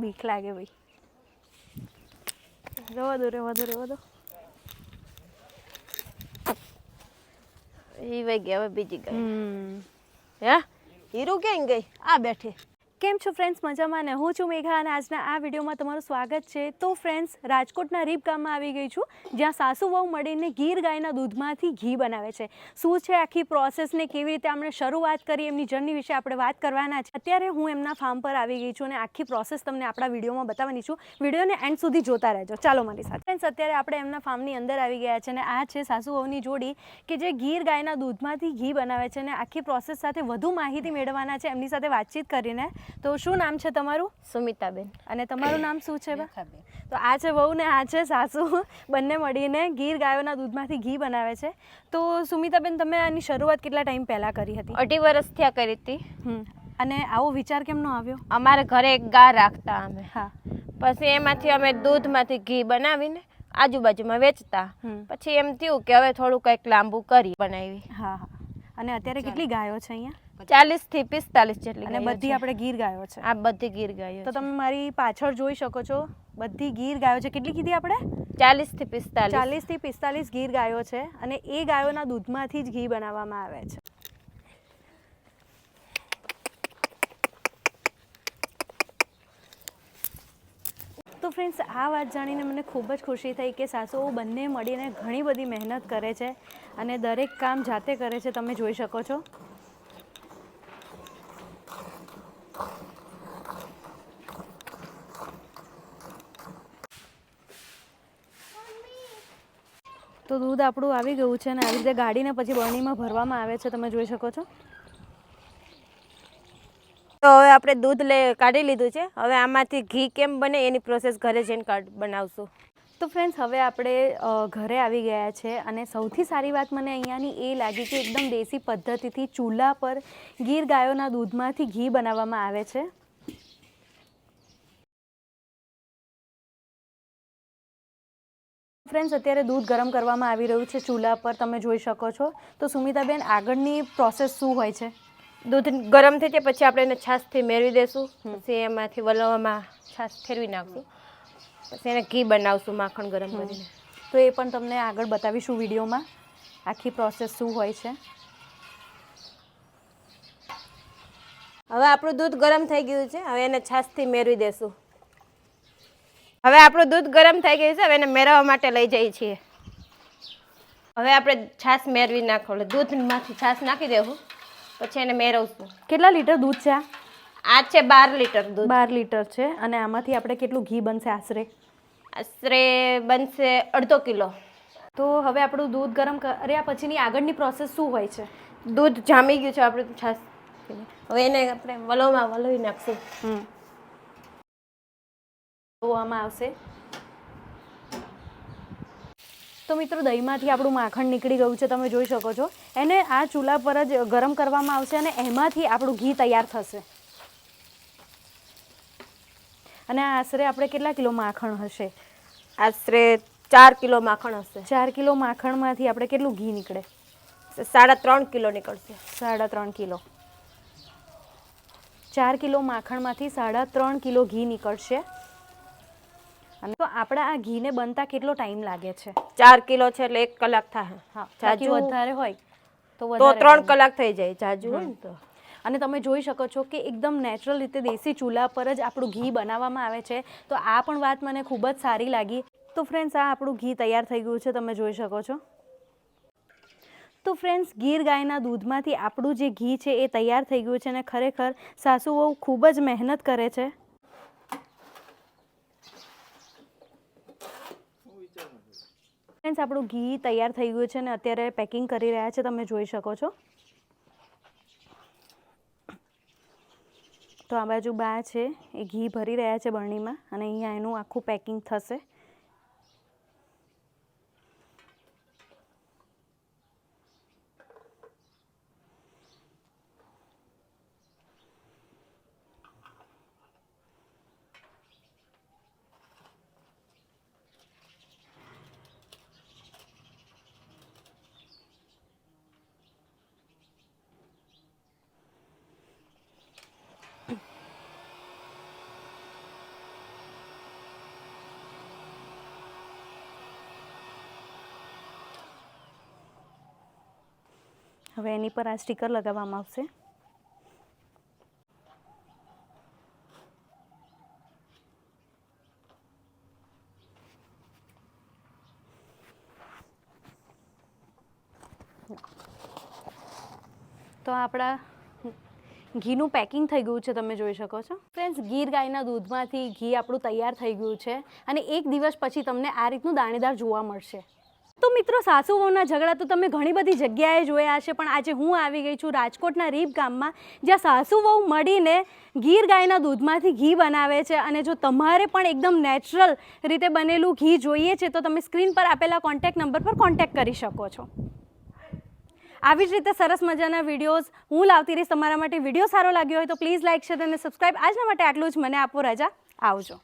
બીક લાગે ભાઈ. રવા દો રહેવા દો રહેવા દો. એ ભાઈ ગયા હવે બીજી ગઈ હે? હીરું ક્યાં ગઈ? આ બેઠી. કેમ છો ફ્રેન્ડ્સ મજામાં ને? હું છું મેઘા અને આજના આ વિડીયોમાં તમારું સ્વાગત છે. તો ફ્રેન્ડ્સ રાજકોટના રીપ ગામમાં આવી ગઈ છું, જ્યાં સાસુ વહુ મળીને ગીર ગાયના દૂધમાંથી ઘી બનાવે છે. શું છે આખી પ્રોસેસને કેવી રીતે આપણે શરૂઆત કરી એમની જર્ની વિશે આપણે વાત કરવાના છે. અત્યારે હું એમના ફાર્મ પર આવી ગઈ છું અને આખી પ્રોસેસ તમને આપણા વિડીયોમાં બતાવવાની છું. વિડીયોને એન્ડ સુધી જોતા રહેજો. ચાલો મારી સાથે. ફ્રેન્ડ્સ અત્યારે આપણે એમના ફાર્મની અંદર આવી ગયા છે અને આ છે સાસુ વહુની જોડી કે જે ગીર ગાયના દૂધમાંથી ઘી બનાવે છે અને આખી પ્રોસેસ સાથે વધુ માહિતી મેળવવાના છે. એમની સાથે વાતચીત કરીને તો શું નામ છે તમારું? સુમિતાબેન. અને તમારું નામ શું છે તો આ છે વહુ ને આ છે સાસુ. બંને મળીને ગીર ગાયોના દૂધમાંથી ઘી બનાવે છે. તો સુમિતાબેન તમે આની શરૂઆત કેટલા ટાઈમ પહેલા કરી હતી? અઢી વર્ષ થયા કરી હતી. અને આવો વિચાર કેમનો આવ્યો? અમારે ઘરે એક ગા રાખતા અમે. હા. પછી એમાંથી અમે દૂધમાંથી ઘી બનાવીને આજુબાજુમાં વેચતા. હમ. પછી એમ થયું કે હવે થોડું કંઈક લાંબુ કરી બનાવી. હા હા. અને અત્યારે કેટલી ગાયો છે અહીંયા? ચાલીસથી પિસ્તાલીસ જેટલી અને બધી આપણે ગીર ગાયો છે. આ બધી ગીર ગાયો તો તમે મારી પાછળ જોઈ શકો છો બધી ગીર ગાયો છે. કેટલી કીધી આપણે? ચાલીસથી પિસ્તાલીસ. ચાલીસથી પિસ્તાલીસ ગીર ગાયો છે અને એ ગાયોના દૂધમાંથી જ ઘી બનાવવામાં આવે છે. તો ફ્રેન્ડ્સ આ વાત જાણીને મને ખૂબ જ ખુશી થઈ કે સાસુઓ બંને મળીને ઘણી બધી મહેનત કરે છે. અને દરેક કામ જાતે કરે છે, તમે જોઈ શકો છો. તો દૂધ આપણું આવી ગયું છે અને આવી રીતે ગાડીને પછી બરણીમાં ભરવામાં આવે છે, તમે જોઈ શકો છો. તો હવે આપણે દૂધ લે, કાઢી લીધું છે. હવે આમાંથી ઘી કેમ બને એની પ્રોસેસ ઘરે જઈને બનાવશું. તો ફ્રેન્ડ્સ હવે આપણે ઘરે આવી ગયા છે અને સૌથી સારી વાત મને અહીંયાની એ લાગી કે એકદમ દેશી પદ્ધતિથી ચૂલા પર ગીર ગાયોના દૂધમાંથી ઘી બનાવવામાં આવે છે. ફ્રેન્ડ્સ અત્યારે દૂધ ગરમ કરવામાં આવી રહ્યું છે ચૂલા પર તમે જોઈ શકો છો. તો સુમિતાબેન આગળની પ્રોસેસ શું હોય છે? દૂધ ગરમ થઈ જાય પછી આપણે એને છાશથી મેળવી દઈશું પછી એમાંથી વલવામાં છાશ ફેરવી નાખશું. પછી એને ઘી બનાવશું માખણ ગરમ કરીને. તો એ પણ તમને આગળ બતાવીશું વિડીયોમાં આખી પ્રોસેસ શું હોય છે. હવે આપણું દૂધ ગરમ થઈ ગયું છે હવે એને છાશથી મેળવી દેશું. હવે આપણું દૂધ ગરમ થઈ ગયું છે હવે એને મેળવવા માટે લઈ જઈએ છીએ. હવે આપણે છાશ મેળવી નાખો એટલે દૂધમાંથી છાશ નાખી દેવું પછી એને મેળવશું. કેટલા લીટર દૂધ છે આ? આ છે બાર લીટર દૂધ. બાર લીટર છે અને આમાંથી આપણે કેટલું ઘી બનશે આશરે? આશરે બનશે અડધો કિલો. તો હવે આપણું દૂધ ગરમ કર્યા પછીની આગળની પ્રોસેસ શું હોય છે? દૂધ જામી ગયું છે આપણું છાશ હવે એને આપણે વલોમાં વલોવી નાખશું. હમ. જોવામાં આવશે. તો મિત્રો દહીંમાંથી આપણું માખણ નીકળી ગયું છે તમે જોઈ શકો છો. એને આ ચૂલા પર જ ગરમ કરવામાં આવશે અને એમાંથી આપણું ઘી તૈયાર થશે. અને આશરે આપણે કેટલા કિલો માખણ હશે? આશરે ચાર કિલો માખણ હશે. ચાર કિલો માખણમાંથી આપણે કેટલું ઘી નીકળે? સાડા ત્રણ કિલો નીકળશે. સાડા ત્રણ કિલો. ચાર કિલો માખણમાંથી સાડા ત્રણ કિલો ઘી નીકળશે. અને તો આપણા આ ઘીને બનતા કેટલો ટાઈમ લાગે છે? ચાર કિલો છે એટલે એક કલાક થાય. હા જાજુ વધારે હોય તો ત્રણ કલાક થઈ જાય જાજુ હોય ને તો. અને તમે જોઈ શકો છો કે એકદમ નેચરલ રીતે દેશી ચૂલા પર જ આપણું ઘી બનાવવામાં આવે છે. તો આ પણ વાત મને ખૂબ જ સારી લાગી. તો ફ્રેન્ડ્સ આ આપણું ઘી તૈયાર થઈ ગયું છે, તમે જોઈ શકો છો. તો ફ્રેન્ડ્સ ગીર ગાયના દૂધમાંથી આપણું જે ઘી છે એ તૈયાર થઈ ગયું છે અને ખરેખર સાસુ બહુ ખૂબ જ મહેનત કરે છે. ફ્રેન્ડ્સ આપણું ઘી તૈયાર થઈ ગયું છે અને અત્યારે પેકિંગ કરી રહ્યા છે, તમે જોઈ શકો છો. તો આ બાજુ બા છે, એ ઘી ભરી રહ્યા છે બરણીમાં અને અહીંયા એનું આખું પેકિંગ થશે. હવે એની પર આ સ્ટીકર લગાવવામાં આવશે. તો આપણા ઘીનું પેકિંગ થઈ ગયું છે, તમે જોઈ શકો છો. ફ્રેન્ડ્સ ગીર ગાયના દૂધમાંથી ઘી આપણું તૈયાર થઈ ગયું છે અને એક દિવસ પછી તમને આ રીતનું દાણેદાર જોવા મળશે. તો મિત્રો સાસુ વહુના ઝઘડા તો તમે ઘણી બધી જગ્યાએ જોયા હશે, પણ આજે હું આવી ગઈ છું રાજકોટના રીપ ગામમાં, જ્યાં સાસુ વહુ મળીને ગીર ગાયના દૂધમાંથી ઘી બનાવે છે અને જો તમારે પણ એકદમ નેચરલ રીતે બનેલું ઘી જોઈએ છે, તો તમે સ્ક્રીન પર આપેલા કોન્ટેક્ટ નંબર પર કોન્ટેક્ટ કરી શકો છો. આવી જ રીતે સરસ મજાના વિડીયોઝ હું લાવતી રહીશ. તમારા માટે વીડિયો સારો લાગ્યો હોય તો પ્લીઝ લાઇક શેર અને સબસ્ક્રાઈબ આજના માટે આટલું જ. મને આપો રજા. આવજો.